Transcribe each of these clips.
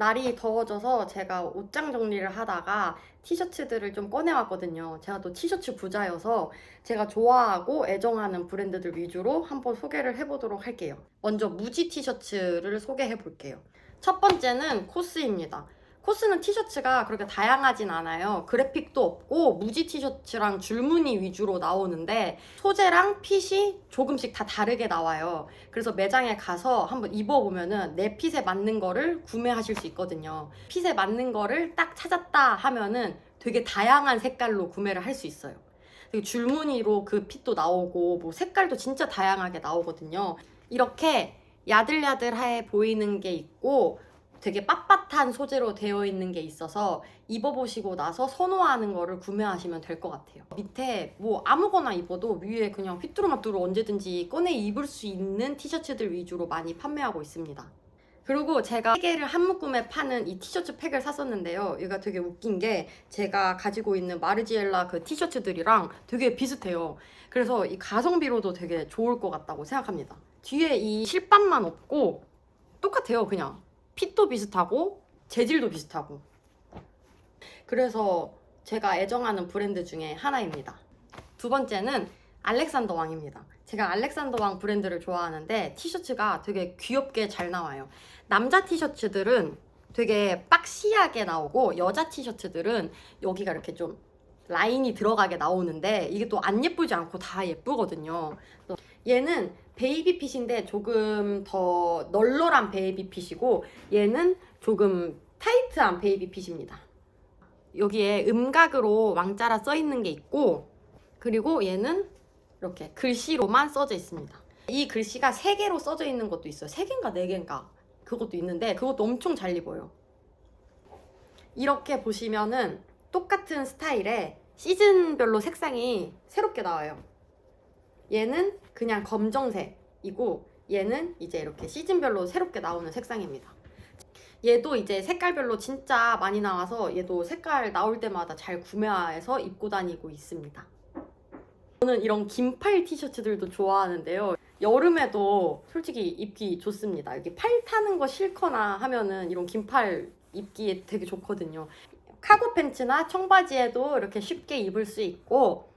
날이 더워져서 제가 옷장 정리를 하다가 티셔츠들을 좀 꺼내왔거든요. 제가 또 티셔츠 부자여서 제가 좋아하고 애정하는 브랜드들 위주로 한번 소개를 해보도록 할게요. 먼저 무지 티셔츠를 소개해 볼게요. 첫 번째는 코스입니다. 코스는 티셔츠가 그렇게 다양하진 않아요. 그래픽도 없고 무지 티셔츠랑 줄무늬 위주로 나오는데 소재랑 핏이 조금씩 다 다르게 나와요. 그래서 매장에 가서 한번 입어보면은 내 핏에 맞는 거를 구매하실 수 있거든요. 핏에 맞는 거를 딱 찾았다 하면은 되게 다양한 색깔로 구매를 할 수 있어요. 줄무늬로 그 핏도 나오고 뭐 색깔도 진짜 다양하게 나오거든요. 이렇게 야들야들해 보이는 게 있고 되게 빳빳한 소재로 되어 있는 게 있어서 입어보시고 나서 선호하는 거를 구매하시면 될 것 같아요. 밑에 뭐 아무거나 입어도 위에 그냥 휘뚜루마뚜루 언제든지 꺼내 입을 수 있는 티셔츠들 위주로 많이 판매하고 있습니다. 그리고 제가 세 개를 한 묶음에 파는 이 티셔츠 팩을 샀었는데요. 얘가 되게 웃긴 게 제가 가지고 있는 마르지엘라 그 티셔츠들이랑 되게 비슷해요. 그래서 이 가성비로도 되게 좋을 것 같다고 생각합니다. 뒤에 이 실밥만 없고 똑같아요, 그냥. 핏도 비슷하고 재질도 비슷하고. 그래서 제가 애정하는 브랜드 중에 하나입니다. 두 번째는 알렉산더 왕입니다. 제가 알렉산더 왕 브랜드를 좋아하는데 티셔츠가 되게 귀엽게 잘 나와요. 남자 티셔츠들은 되게 박시하게 나오고 여자 티셔츠들은 여기가 이렇게 좀 라인이 들어가게 나오는데 이게 또 안 예쁘지 않고 다 예쁘거든요. 또 얘는 베이비 핏인데 조금 더 널널한 베이비 핏이고 얘는 조금 타이트한 베이비 핏입니다. 여기에 음각으로 왕자라 써 있는 게 있고 그리고 얘는 이렇게 글씨로만 써져 있습니다. 이 글씨가 세 개로 써져 있는 것도 있어요. 세 개인가 네 개인가 그것도 있는데 그것도 엄청 잘 입어요. 이렇게 보시면은 똑같은 스타일에 시즌별로 색상이 새롭게 나와요. 얘는 그냥 검정색이고 얘는 이제 이렇게 시즌별로 새롭게 나오는 색상입니다. 얘도 이제 색깔별로 진짜 많이 나와서 얘도 색깔 나올 때마다 잘 구매해서 입고 다니고 있습니다. 저는 이런 긴팔 티셔츠들도 좋아하는데요. 여름에도 솔직히 입기 좋습니다. 이렇게 팔 타는 거 싫거나 하면은 이런 긴팔 입기에 되게 좋거든요. 카고 팬츠나 청바지에도 이렇게 쉽게 입을 수 있고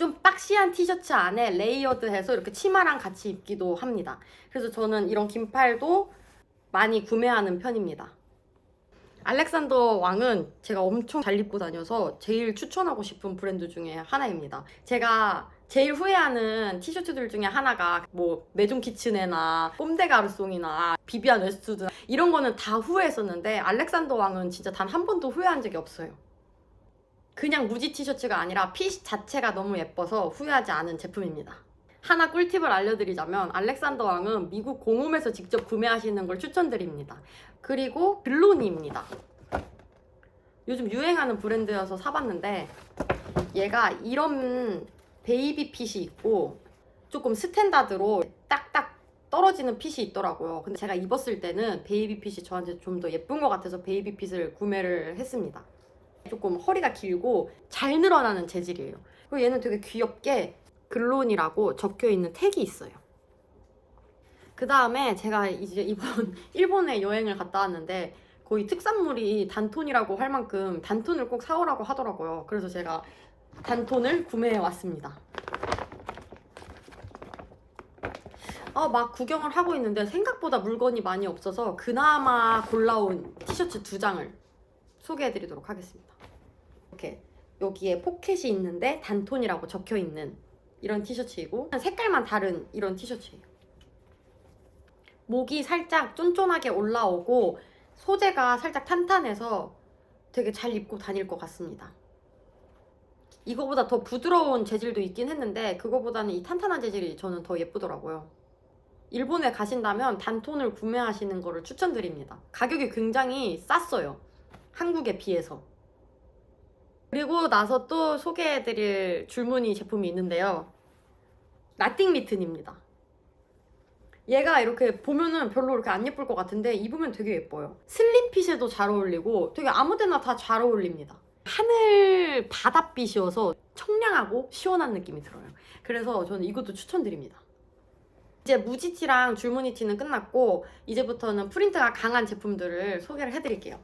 좀 박시한 티셔츠 안에 레이어드해서 이렇게 치마랑 같이 입기도 합니다. 그래서 저는 이런 긴팔도 많이 구매하는 편입니다. 알렉산더 왕은 제가 엄청 잘 입고 다녀서 제일 추천하고 싶은 브랜드 중에 하나입니다. 제가 제일 후회하는 티셔츠들 중에 하나가 뭐 메종 키친에나 꼼데 가르송이나 비비안 웨스트우드 이런 거는 다 후회했었는데 알렉산더 왕은 진짜 단 한 번도 후회한 적이 없어요. 그냥 무지 티셔츠가 아니라 핏 자체가 너무 예뻐서 후회하지 않은 제품입니다. 하나 꿀팁을 알려드리자면 알렉산더 왕은 미국 공홈에서 직접 구매하시는 걸 추천드립니다. 그리고 글로니입니다. 요즘 유행하는 브랜드여서 사봤는데 얘가 이런 베이비 핏이 있고 조금 스탠다드로 딱딱 떨어지는 핏이 있더라고요. 근데 제가 입었을 때는 베이비 핏이 저한테 좀 더 예쁜 것 같아서 베이비 핏을 구매를 했습니다. 조금 허리가 길고 잘 늘어나는 재질이에요. 그리고 얘는 되게 귀엽게 글론이라고 적혀 있는 택이 있어요. 그 다음에 제가 이제 이번 일본에 여행을 갔다 왔는데 거의 특산물이 단톤이라고 할 만큼 단톤을 꼭 사오라고 하더라고요. 그래서 제가 단톤을 구매해 왔습니다. 아, 막 구경을 하고 있는데 생각보다 물건이 많이 없어서 그나마 골라온 티셔츠 두 장을 소개해 드리도록 하겠습니다. 이렇게 여기에 포켓이 있는데 단톤이라고 적혀 있는 이런 티셔츠이고 색깔만 다른 이런 티셔츠예요. 목이 살짝 쫀쫀하게 올라오고 소재가 살짝 탄탄해서 되게 잘 입고 다닐 것 같습니다. 이거보다 더 부드러운 재질도 있긴 했는데 그거보다는 이 탄탄한 재질이 저는 더 예쁘더라고요. 일본에 가신다면 단톤을 구매하시는 거를 추천드립니다. 가격이 굉장히 쌌어요. 한국에 비해서. 그리고 나서 또 소개해드릴 줄무늬 제품이 있는데요. 나띵 미튼입니다. 얘가 이렇게 보면은 별로 이렇게 안 예쁠 것 같은데 입으면 되게 예뻐요. 슬림핏에도 잘 어울리고 되게 아무 데나 다 잘 어울립니다. 하늘 바닷빛이어서 청량하고 시원한 느낌이 들어요. 그래서 저는 이것도 추천드립니다. 이제 무지티랑 줄무늬티는 끝났고 이제부터는 프린트가 강한 제품들을 소개를 해드릴게요.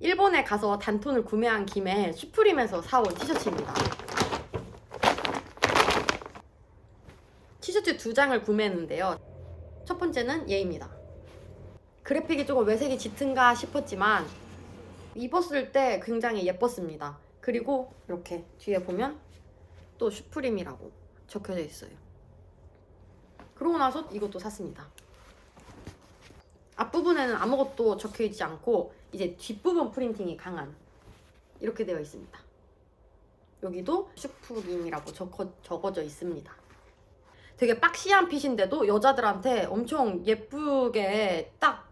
일본에 가서 단톤을 구매한 김에 슈프림에서 사온 티셔츠입니다. 티셔츠 두 장을 구매했는데요. 첫 번째는 얘입니다. 그래픽이 조금 외색이 짙은가 싶었지만 입었을 때 굉장히 예뻤습니다. 그리고 이렇게 뒤에 보면 또 슈프림이라고 적혀져 있어요. 그러고 나서 이것도 샀습니다. 앞부분에는 아무것도 적혀 있지 않고 이제 뒷부분 프린팅이 강한 이렇게 되어 있습니다. 여기도 슈프림이라고 적어, 적어져 있습니다. 되게 박시한 핏인데도 여자들한테 엄청 예쁘게 딱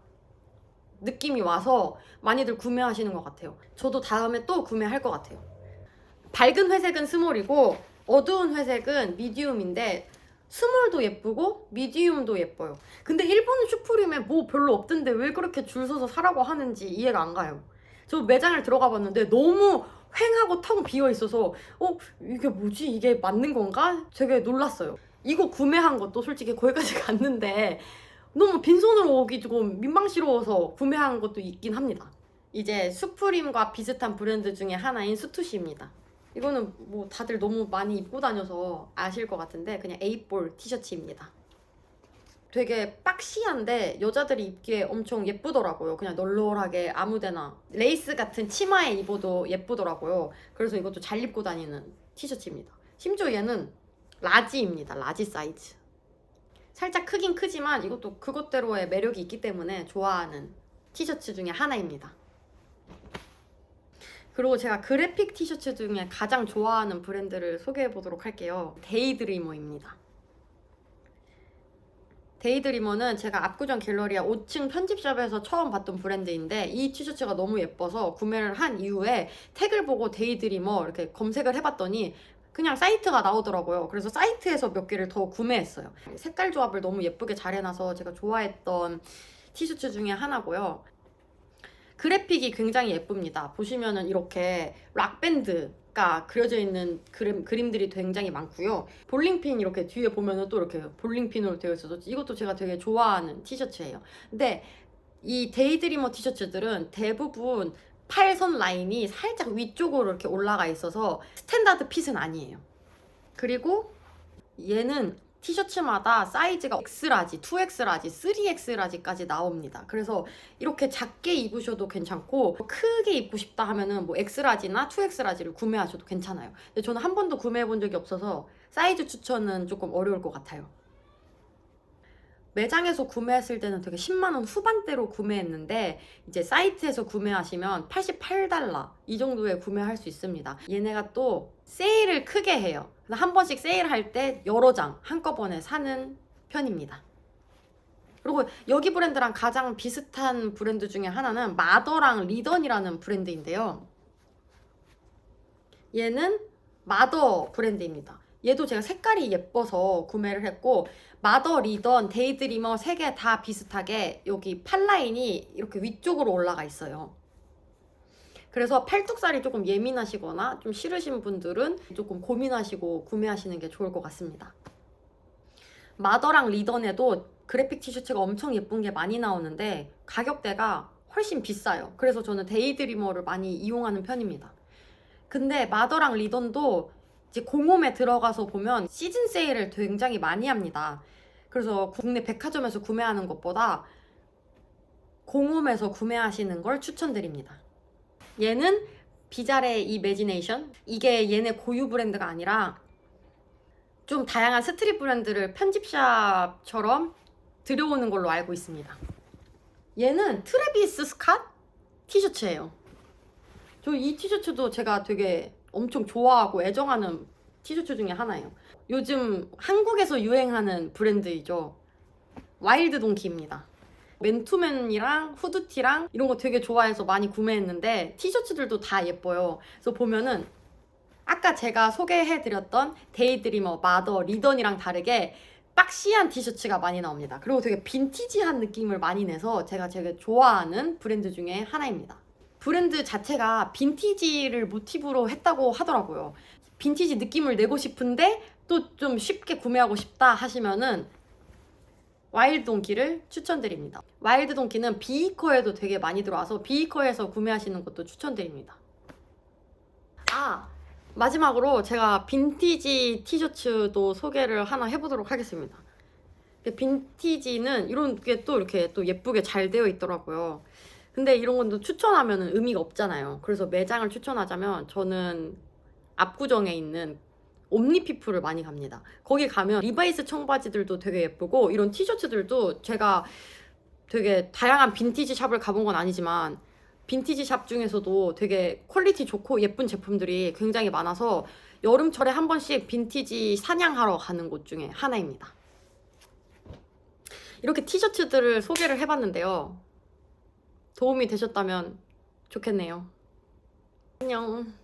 느낌이 와서 많이들 구매하시는 것 같아요. 저도 다음에 또 구매할 것 같아요. 밝은 회색은 스몰이고 어두운 회색은 미디움인데 스몰도 예쁘고 미디움도 예뻐요. 근데 일본 슈프림에 뭐 별로 없던데 왜 그렇게 줄 서서 사라고 하는지 이해가 안 가요. 저 매장을 들어가 봤는데 너무 휑하고 텅 비어 있어서 어 이게 뭐지 이게 맞는 건가 되게 놀랐어요. 이거 구매한 것도 솔직히 거기까지 갔는데 너무 빈손으로 오기 조금 민망스러워서 구매한 것도 있긴 합니다. 이제 수프림과 비슷한 브랜드 중에 하나인 수투시입니다. 이거는 뭐 다들 너무 많이 입고 다녀서 아실 것 같은데 그냥 에이볼 티셔츠입니다. 되게 박시한데 여자들이 입기에 엄청 예쁘더라고요. 그냥 널널하게 아무데나 레이스 같은 치마에 입어도 예쁘더라고요. 그래서 이것도 잘 입고 다니는 티셔츠입니다. 심지어 얘는 라지입니다. 라지 사이즈. 살짝 크긴 크지만 이것도 그것대로의 매력이 있기 때문에 좋아하는 티셔츠 중에 하나입니다. 그리고 제가 그래픽 티셔츠 중에 가장 좋아하는 브랜드를 소개해 보도록 할게요. 데이드리머입니다. 데이드리머는 제가 압구정 갤러리아 5층 편집샵에서 처음 봤던 브랜드인데 이 티셔츠가 너무 예뻐서 구매를 한 이후에 택을 보고 데이드리머 이렇게 검색을 해봤더니 그냥 사이트가 나오더라고요. 그래서 사이트에서 몇 개를 더 구매했어요. 색깔 조합을 너무 예쁘게 잘 해놔서 제가 좋아했던 티셔츠 중에 하나고요. 그래픽이 굉장히 예쁩니다. 보시면은 이렇게 락밴드가 그려져 있는 그림, 그림들이 굉장히 많고요. 볼링핀 이렇게 뒤에 보면은 또 이렇게 볼링핀으로 되어 있어서 이것도 제가 되게 좋아하는 티셔츠예요. 근데 이 데이드리머 티셔츠들은 대부분 팔선 라인이 살짝 위쪽으로 이렇게 올라가 있어서 스탠다드 핏은 아니에요. 그리고 얘는 티셔츠마다 사이즈가 X라지, 2X라지, 3X라지까지 나옵니다. 그래서 이렇게 작게 입으셔도 괜찮고 크게 입고 싶다 하면은 뭐 X라지나 2X라지를 구매하셔도 괜찮아요. 근데 저는 한 번도 구매해 본 적이 없어서 사이즈 추천은 조금 어려울 것 같아요. 매장에서 구매했을 때는 되게 10만원 후반대로 구매했는데 이제 사이트에서 구매하시면 88달러 이 정도에 구매할 수 있습니다. 얘네가 또 세일을 크게 해요. 그래서 한 번씩 세일할 때 여러 장 한꺼번에 사는 편입니다. 그리고 여기 브랜드랑 가장 비슷한 브랜드 중에 하나는 마더랑 리던이라는 브랜드인데요. 얘는 마더 브랜드입니다. 얘도 제가 색깔이 예뻐서 구매를 했고 마더 리던 데이드리머 세 개 다 비슷하게 여기 팔 라인이 이렇게 위쪽으로 올라가 있어요. 그래서 팔뚝살이 조금 예민하시거나 좀 싫으신 분들은 조금 고민하시고 구매하시는 게 좋을 것 같습니다. 마더랑 리던에도 그래픽 티셔츠가 엄청 예쁜 게 많이 나오는데 가격대가 훨씬 비싸요. 그래서 저는 데이드리머를 많이 이용하는 편입니다. 근데 마더랑 리던도 이제 공홈에 들어가서 보면 시즌 세일을 굉장히 많이 합니다. 그래서 국내 백화점에서 구매하는 것보다 공홈에서 구매하시는 걸 추천드립니다. 얘는 비자레 이매지네이션 이게 얘네 고유 브랜드가 아니라 좀 다양한 스트릿 브랜드를 편집샵처럼 들여오는 걸로 알고 있습니다. 얘는 트레비스 스캇 티셔츠예요. 저 이 티셔츠도 제가 되게 엄청 좋아하고 애정하는 티셔츠 중에 하나예요. 요즘 한국에서 유행하는 브랜드이죠. 와일드 동키입니다. 맨투맨이랑 후드티랑 이런 거 되게 좋아해서 많이 구매했는데 티셔츠들도 다 예뻐요. 그래서 보면은 아까 제가 소개해드렸던 데이드리머, 마더, 리던이랑 다르게 박시한 티셔츠가 많이 나옵니다. 그리고 되게 빈티지한 느낌을 많이 내서 제가 되게 좋아하는 브랜드 중에 하나입니다. 브랜드 자체가 빈티지를 모티브로 했다고 하더라고요. 빈티지 느낌을 내고 싶은데 또 좀 쉽게 구매하고 싶다 하시면은 와일드 동키를 추천드립니다. 와일드 동키는 비이커에도 되게 많이 들어와서 비이커에서 구매하시는 것도 추천드립니다. 아 마지막으로 제가 빈티지 티셔츠도 소개를 하나 해보도록 하겠습니다. 빈티지는 이런 게 또 이렇게 또 예쁘게 잘 되어 있더라고요. 근데 이런 건 또 추천하면 의미가 없잖아요. 그래서 매장을 추천하자면 저는 압구정에 있는 옴니피플을 많이 갑니다. 거기 가면 리바이스 청바지들도 되게 예쁘고 이런 티셔츠들도 제가 되게 다양한 빈티지 샵을 가본 건 아니지만 빈티지 샵 중에서도 되게 퀄리티 좋고 예쁜 제품들이 굉장히 많아서 여름철에 한 번씩 빈티지 사냥하러 가는 곳 중에 하나입니다. 이렇게 티셔츠들을 소개를 해봤는데요. 도움이 되셨다면 좋겠네요. 안녕.